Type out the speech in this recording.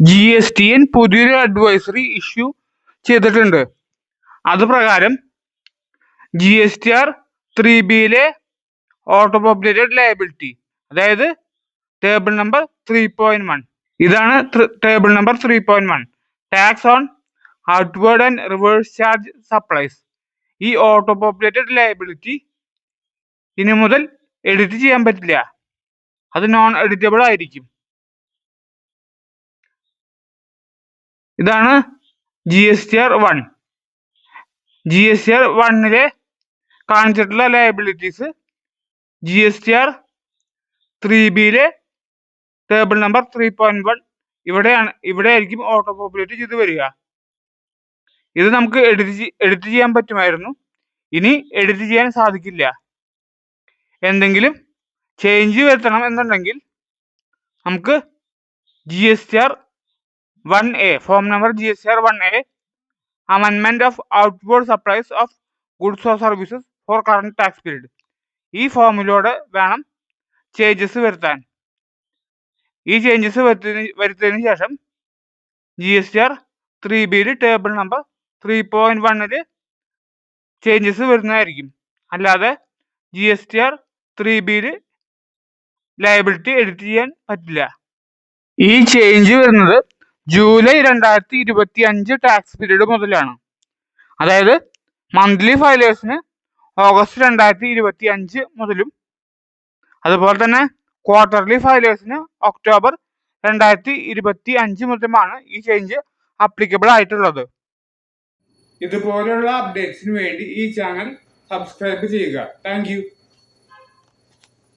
G S T N പുതിയൊരു advisory issue ചെയ്തിട്ടുണ്ട്. അത് പ്രകാരം G S T R three ബിയിലെ ഓട്ടോ ലയബിലിറ്റി അതായത് table number three point one ഇതാണ് table number three point one tax on outward and reverse charge supplies ഈ auto populated liability ഇനി മുതൽ എഡിറ്റ് ചെയ്യാൻ പറ്റില്ല. അത് നോൺ എഡിറ്റബിൾ ആയിരിക്കും. ഇതാണ് G S T R one G S T R വണ്ണിലെ കാണിച്ചിട്ടുള്ള liabilities G S T R three ബിയിലെ table number three point one ഇവിടെയാണ് ഇവിടെ ആയിരിക്കും ഓട്ടോ പോപ്പുലേറ്റ് ചെയ്ത് വരിക. ഇത് നമുക്ക് എഡിറ്റ് എഡിറ്റ് ചെയ്യാൻ പറ്റുമായിരുന്നു. ഇനി എഡിറ്റ് ചെയ്യാൻ സാധിക്കില്ല. എന്തെങ്കിലും ചേഞ്ച് വരുത്തണം എന്നുണ്ടെങ്കിൽ നമുക്ക് G S T R one A form number G S T R one A അമെൻമെന്റ് of outward supplies of goods or services for current tax period ഈ ഫോമിലൂടെ വേണം ചേഞ്ചസ് വരുത്താൻ. ഈ ചേഞ്ചസ് വരുത്തിയതിന് വരുത്തിയതിന് ശേഷം G S T R three ബിയിൽ table number three point വണ്ണിൽ ചേഞ്ചസ് വരുന്നതായിരിക്കും. അല്ലാതെ G S T R three ബിയിൽ ലയബിലിറ്റി എഡിറ്റ് ചെയ്യാൻ പറ്റില്ല. ഈ ചേഞ്ച് വരുന്നത് ജൂലൈ രണ്ടായിരത്തി ഇരുപത്തി അഞ്ച് ടാക്സ് പീരീഡ് മുതലാണ്. അതായത് മന്ത്ലി ഫയലേഴ്സിന് ഓഗസ്റ്റ് രണ്ടായിരത്തി ഇരുപത്തി അഞ്ച് മുതലും അതുപോലെ തന്നെ ക്വാർട്ടർലി ഫയലേഴ്സിന് ഒക്ടോബർ രണ്ടായിരത്തി ഇരുപത്തി അഞ്ച് മുതലുമാണ് ഈ ചേഞ്ച് അപ്ലിക്കബിൾ ആയിട്ടുള്ളത്. ഇതുപോലെയുള്ള അപ്ഡേറ്റ്സിന് വേണ്ടി ഈ ചാനൽ സബ്സ്ക്രൈബ് ചെയ്യുക. താങ്ക്